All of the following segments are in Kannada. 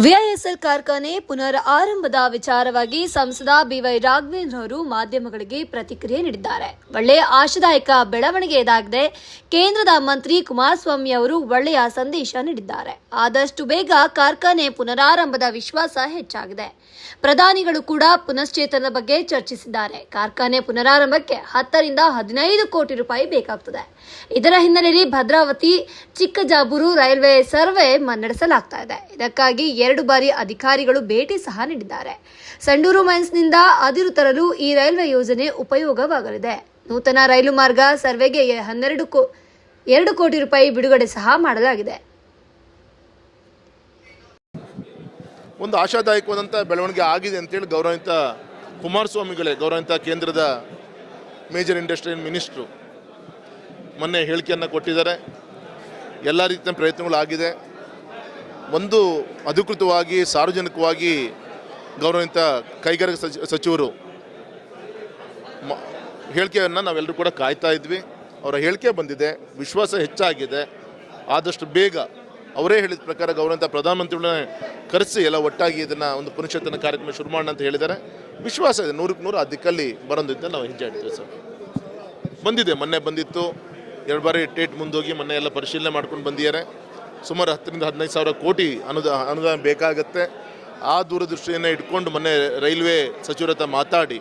ವಿಐಎಸ್ಎಲ್ ಕಾರ್ಖಾನೆ ಪುನರ್ ಆರಂಭದ ವಿಚಾರವಾಗಿ ಸಂಸದ ಬಿವೈ ರಾಘವೇಂದ್ರ ಅವರು ಮಾಧ್ಯಮಗಳಿಗೆ ಪ್ರತಿಕ್ರಿಯೆ ನೀಡಿದ್ದಾರೆ. ಒಳ್ಳೆಯ ಆಶಾದಾಯಕ ಬೆಳವಣಿಗೆ ಇದಾಗಿದೆ. ಕೇಂದ್ರದ ಮಂತ್ರಿ ಕುಮಾರಸ್ವಾಮಿ ಅವರು ಒಳ್ಳೆಯ ಸಂದೇಶ ನೀಡಿದ್ದಾರೆ. ಆದಷ್ಟು ಬೇಗ ಕಾರ್ಖಾನೆ ಪುನರಾರಂಭದ ವಿಶ್ವಾಸ ಹೆಚ್ಚಾಗಿದೆ. ಪ್ರಧಾನಿಗಳು ಕೂಡ ಪುನಶ್ಚೇತನದ ಬಗ್ಗೆ ಚರ್ಚಿಸಿದ್ದಾರೆ. ಕಾರ್ಖಾನೆ ಪುನರಾರಂಭಕ್ಕೆ ಹತ್ತರಿಂದ ಹದಿನೈದು ಕೋಟಿ ರೂಪಾಯಿ ಬೇಕಾಗುತ್ತದೆ ಇದರ ಹಿನ್ನೆಲೆಯಲ್ಲಿ ಭದ್ರಾವತಿ ಚಿಕ್ಕಜಾಬೂರು ರೈಲ್ವೆ ಸರ್ವೆ ಮುನ್ನಡೆಸಲಾಗ್ತಾ ಇದೆ. ಇದಕ್ಕಾಗಿ ಎರಡು ಬಾರಿ ಅಧಿಕಾರಿಗಳು ಭೇಟಿ ಸಹ ನೀಡಿದ್ದಾರೆ. ಸಂಡೂರು ಮೈನ್ಸ್ನಿಂದ ಅದಿರು ತರಲು ಈ ರೈಲ್ವೆ ಯೋಜನೆ ಉಪಯೋಗವಾಗಲಿದೆ. ನೂತನ ರೈಲು ಮಾರ್ಗ ಸರ್ವೆಗೆ ಹನ್ನೆರಡು ಕೋ, ಎರಡು ಕೋಟಿ ರೂಪಾಯಿ ಬಿಡುಗಡೆ ಸಹ ಮಾಡಲಾಗಿದೆ. ಒಂದು ಆಶಾದಾಯಕವಾದಂಥ ಬೆಳವಣಿಗೆ ಆಗಿದೆ ಅಂತೇಳಿ ಗೌರವಿತ ಕುಮಾರಸ್ವಾಮಿಗಳೇ ಗೌರವಿತ ಕೇಂದ್ರದ ಮೇಜರ್ ಇಂಡಸ್ಟ್ರಿಯಲ್ ಮಿನಿಸ್ಟ್ರು ಮೊನ್ನೆ ಹೇಳಿಕೆಯನ್ನು ಕೊಟ್ಟಿದ್ದಾರೆ. ಎಲ್ಲ ರೀತಿಯ ಪ್ರಯತ್ನಗಳು ಆಗಿದೆ. ಒಂದು ಅಧಿಕೃತವಾಗಿ, ಸಾರ್ವಜನಿಕವಾಗಿ ಗೌರವಿತ ಕೈಗಾರಿಕಾ ಸಚಿ, ಸಚಿವರು ಮ, ಹೇಳಿಕೆಯನ್ನು ನಾವೆಲ್ಲರೂ ಕೂಡ ಕಾಯ್ತಾ ಇದ್ವಿ. ಅವರ ಹೇಳಿಕೆ ಬಂದಿದೆ, ವಿಶ್ವಾಸ ಹೆಚ್ಚಾಗಿದೆ. ಆದಷ್ಟು ಬೇಗ ಅವರೇ ಹೇಳಿದ ಪ್ರಕಾರ ಗೌರವಂತ ಪ್ರಧಾನಮಂತ್ರಿಗಳನ್ನ ಕರೆಸಿ, ಎಲ್ಲ ಒಟ್ಟಾಗಿ ಇದನ್ನು ಒಂದು ಪುನಶ್ಚೇತನ ಕಾರ್ಯಕ್ರಮ ಶುರು ಮಾಡೋಣ ಅಂತ ಹೇಳಿದ್ದಾರೆ. ವಿಶ್ವಾಸ ಇದೆ, ನೂರಕ್ಕೆ ನೂರು ಆ ದಿಕ್ಕಲ್ಲಿ ಬರೋದಿದ್ದ ನಾವು ಹೆಜ್ಜೆ ಇಡ್ತೀವಿ ಸರ್. ಬಂದಿದೆ, ಮೊನ್ನೆ ಬಂದಿತ್ತು. ಎರಡು ಬಾರಿ ಟೇಟ್ ಮುಂದೋಗಿ ಮೊನ್ನೆ ಎಲ್ಲ ಪರಿಶೀಲನೆ ಮಾಡ್ಕೊಂಡು ಬಂದಿದ್ದಾರೆ. ಸುಮಾರು ಹತ್ತರಿಂದ ಹದಿನೈದು ಸಾವಿರ ಕೋಟಿ ಅನುದಾನ ಅನುದಾನ ಬೇಕಾಗತ್ತೆ. ಆ ದೂರದೃಷ್ಟಿಯನ್ನು ಇಟ್ಕೊಂಡು ಮೊನ್ನೆ ರೈಲ್ವೆ ಸಚಿವರ ಮಾತಾಡಿ,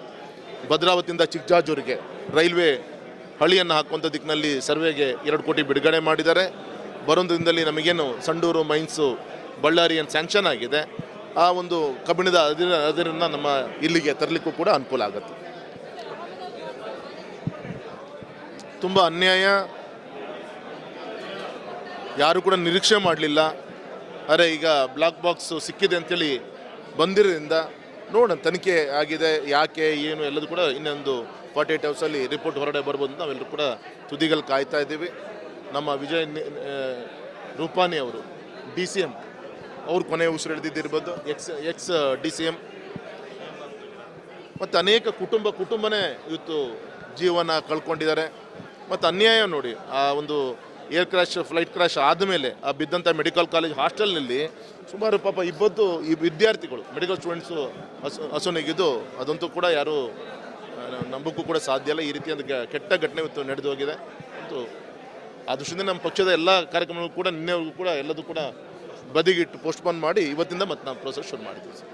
ಭದ್ರಾವತಿಯಿಂದ ಚಿಕ್ಕಜಾಜೂರಿಗೆ ರೈಲ್ವೆ ಹಳಿಯನ್ನು ಹಾಕುವಂಥ ದಿಕ್ಕಿನಲ್ಲಿ ಸರ್ವೆಗೆ ಎರಡು ಕೋಟಿ ಬಿಡುಗಡೆ ಮಾಡಿದ್ದಾರೆ. ಬರೋಂದು ದಿನದಲ್ಲಿ ನಮಗೇನು ಸಂಡೂರು, ಮೈನ್ಸು, ಬಳ್ಳಾರಿ ಏನು ಸ್ಯಾಂಕ್ಷನ್ ಆಗಿದೆ, ಆ ಒಂದು ಕಬ್ಬಿಣದ ಅದಿರ, ಅದರನ್ನು ನಮ್ಮ ಇಲ್ಲಿಗೆ ತರಲಿಕ್ಕೂ ಕೂಡ ಅನುಕೂಲ ಆಗುತ್ತೆ. ತುಂಬ ಅನ್ಯಾಯ. ಯಾರು ಕೂಡ ನಿರೀಕ್ಷೆ ಮಾಡಲಿಲ್ಲ. ಅರೆ, ಈಗ ಬ್ಲಾಕ್ ಬಾಕ್ಸ್ ಸಿಕ್ಕಿದೆ ಅಂತೇಳಿ ಬಂದಿರೋದ್ರಿಂದ ನೋಡೋಣ, ತನಿಖೆ ಆಗಿದೆ, ಯಾಕೆ, ಏನು, ಎಲ್ಲದೂ ಕೂಡ ಇನ್ನೊಂದು ಫಾರ್ಟಿ ಏಟ್ ಅವರ್ಸಲ್ಲಿ ರಿಪೋರ್ಟ್ ಹೊರಡೆ ಬರ್ಬೋದು ನಾವೆಲ್ಲರೂ ಕೂಡ ತುದಿಗಳು ಕಾಯ್ತಾ ಇದ್ದೀವಿ. ನಮ್ಮ ವಿಜಯ್ ರೂಪಾನಿ ಅವರು ಡಿ ಸಿ ಎಂ ಅವ್ರು ಕೊನೆ ಉಸಿರು ಹಿಡಿದಿದ್ದಿರ್ಬೋದು ex ex D C M ಮತ್ತು ಅನೇಕ ಕುಟುಂಬ, ಕುಟುಂಬನೇ ಇವತ್ತು ಜೀವನ ಕಳ್ಕೊಂಡಿದ್ದಾರೆ. ಮತ್ತು ಅನ್ಯಾಯ ನೋಡಿ, ಆ ಒಂದು ಏರ್ ಕ್ರ್ಯಾಶ್, ಫ್ಲೈಟ್ ಕ್ರಾಶ್ ಆದಮೇಲೆ ಆ ಬಿದ್ದಂಥ ಮೆಡಿಕಲ್ ಕಾಲೇಜ್ ಹಾಸ್ಟೆಲ್ನಲ್ಲಿ ಸುಮಾರು ಪಾಪ ಇಬ್ಬತ್ತು ಈ ವಿದ್ಯಾರ್ಥಿಗಳು ಮೆಡಿಕಲ್ ಸ್ಟೂಡೆಂಟ್ಸು ಹಸು ಹಸುನಿಗಿದ್ದು ಅದಂತೂ ಕೂಡ ಯಾರು ನಂಬಕ್ಕೂ ಕೂಡ ಸಾಧ್ಯ ಇಲ್ಲ. ಈ ರೀತಿ ಒಂದು ಕೆಟ್ಟ ಘಟನೆ ಇವತ್ತು ನಡೆದು ಹೋಗಿದೆ. ಮತ್ತು ಆ ದೃಷ್ಟಿಯಿಂದ ನಮ್ಮ ಪಕ್ಷದ ಎಲ್ಲ ಕಾರ್ಯಕ್ರಮಗಳು ಕೂಡ ನಿನ್ನೆವರೆಗೂ ಕೂಡ ಎಲ್ಲದೂ ಕೂಡ ಬದಿಗಿಟ್ಟು ಪೋಸ್ಟ್ಪೋನ್ ಮಾಡಿ ಇವತ್ತಿಂದ ಮತ್ತೆ ನಾವು ಪ್ರೋಸೆಸ್ ಶುರು ಮಾಡಿದ್ದೀವಿ ಸರ್.